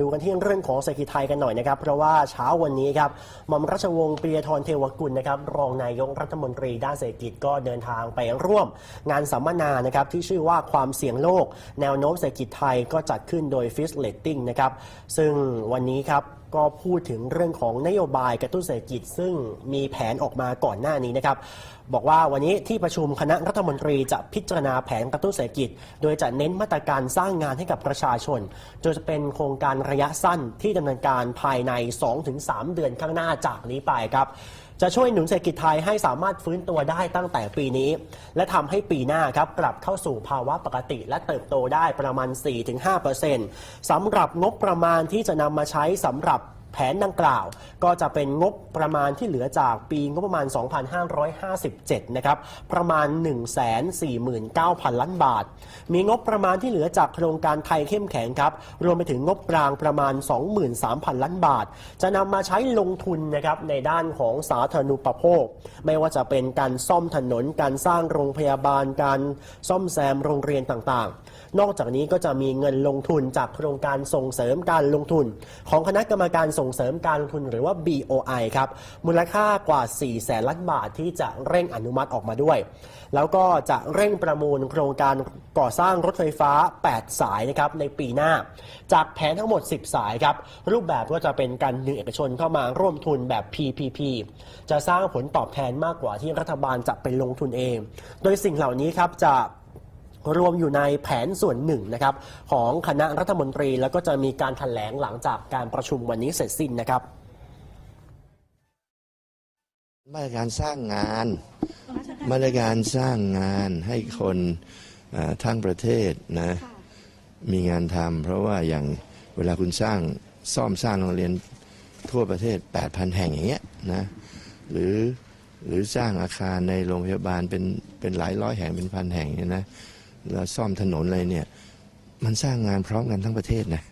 ดูกันที่เรื่องของเศรษฐกิจไทยกันหน่อยนะครับ เพราะว่าเช้าวันนี้ครับมอมราชวงศ์ปรียทรเทวกุลนะครับรองนายกรัฐมนตรีด้านเศรษฐกิจก็เดินทางไปร่วม งานสัมมนานะครับที่ชื่อว่าความเสี่ยงโลก แนวโน้มเศรษฐกิจไทยก็จัดขึ้นโดยฟิสเลตติ้งนะครับซึ่งวันนี้ครับ ก็พูดถึงเรื่องของนโยบายกระตุ้นเศรษฐกิจ ซึ่งมีแผนออกมาก่อนหน้านี้นะครับ บอกว่าวันนี้ที่ประชุมคณะรัฐมนตรีจะพิจารณาแผนกระตุ้นเศรษฐกิจ โดยจะเน้นมาตรการสร้างงานให้กับประชาชนโดยจะเป็นโครงการระยะสั้นที่ดำเนินการภายใน 2-3 เดือนข้างหน้าจากนี้ไปครับ จะช่วยหนุนเศรษฐกิจไทยให้สามารถฟื้นตัวได้ตั้งแต่ปีนี้ และทำให้ปีหน้าครับกลับเข้าสู่ภาวะปกติ และเติบโตได้ประมาณ 4-5%สำหรับงบประมาณที่จะนำมาใช้สำหรับ แผนดังกล่าว ก็จะเป็นงบประมาณที่เหลือจากปีงบประมาณ 2557 นะครับ ประมาณ 149,000 ล้านบาท มีงบประมาณที่เหลือจากโครงการไทยเข้มแข็งครับ รวมไปถึงงบกลางประมาณ 23,000 ล้านบาท จะนำมาใช้ลงทุนนะครับในด้านของสาธารณูปโภค ไม่ว่าจะเป็นการซ่อมถนน การสร้างโรงพยาบาล การซ่อมแซมโรงเรียนต่างๆ นอกจากนี้ก็จะมีเงินลงทุนจากโครงการส่งเสริมการลงทุน ของคณะกรรมการส่งเสริมการลงทุนหรือว่า BOI ครับ มูลค่ากว่า 4 แสนล้านบาทที่จะเร่งอนุมัติออกมาด้วย แล้วก็จะเร่งประมูลโครงการก่อสร้างรถไฟฟ้า 8 สายนะครับในปีหน้า จากแผนทั้งหมด 10 สายครับ รูปแบบก็จะเป็นการดึงเอกชนเข้ามาร่วมทุนแบบ PPP จะสร้างผลตอบแทนมากกว่าที่รัฐบาลจะไปลงทุนเอง โดยสิ่งเหล่านี้ครับจะ รวมอยู่ในแผนส่วนหนึ่งนะครับของคณะรัฐมนตรี แล้วก็จะมีการแถลงหลังจากการประชุมวันนี้เสร็จสิ้นนะครับมาตรการสร้างงาน มาตรการสร้างงานให้คนทั้งประเทศนะมีงานทำเพราะว่าอย่างเวลาคุณสร้างซ่อมสร้างโรงเรียนทั่วประเทศ 8,000 แห่งอย่างเงี้ยนะหรือหรือสร้างอาคารในโรงพยาบาลเป็นเป็นหลายร้อยแห่งเป็นพันแห่งเนี่ยนะ แล้วซ่อมถนนอะไรเนี่ย มันสร้างงานพร้อมกันทั้งประเทศนะ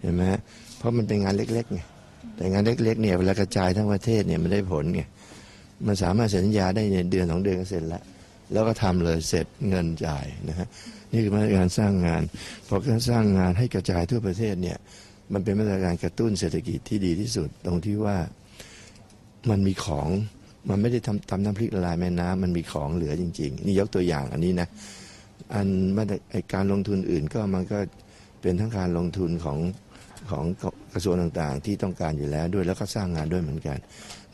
เห็นไหมฮะเพราะมันเป็นงานเล็กๆไงแต่งานเล็กๆเนี่ยเวลากระจายทั้งประเทศเนี่ยมันได้ผลไงมันสามารถเซ็นสัญญาได้ในเดือนสองเดือนก็เสร็จแล้ว แล้วก็ทำเลยเสร็จเงินจ่ายนะฮะนี่คือมาตรการสร้างงานพอการสร้างงานให้กระจายทั่วประเทศเนี่ยมันเป็นมาตรการกระตุ้นเศรษฐกิจที่ดีที่สุด ตรงที่ว่ามันมีของมันไม่ได้ทำทำน้ำพริกละลายแม่น้ำมันมีของเหลือจริง ๆ นี่ยกตัวอย่างอันนี้นะ อันมาตรการลงทุนอื่นก็มันก็เป็นทั้งการลงทุนของของกระทรวงต่างๆ ที่ต้องการอยู่แล้วด้วยแล้วก็สร้างงานด้วยเหมือนกัน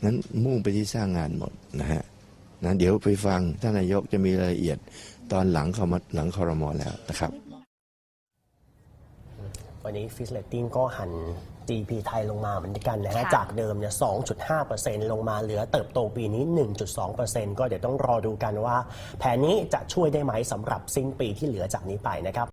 นั้นมุ่งไปที่สร้างงานหมดนะฮะนะเดี๋ยวไปฟังท่านนายกจะมีรายละเอียดตอนหลังเขามาหลังคอรมอแล้วนะครับ วันนี้ฟิสเลตติ้งก็หัน GDP ไทยลงมาเหมือนกันนะฮะค่ะจากเดิมเนี่ย 2.5%ลงมาเหลือเติบโตปีนี้ 1.2%ก็เดี๋ยวต้องรอดูกันว่า แผนนี้จะช่วยได้ไหมสำหรับสิ้นปีที่เหลือจากนี้ไปนะครับ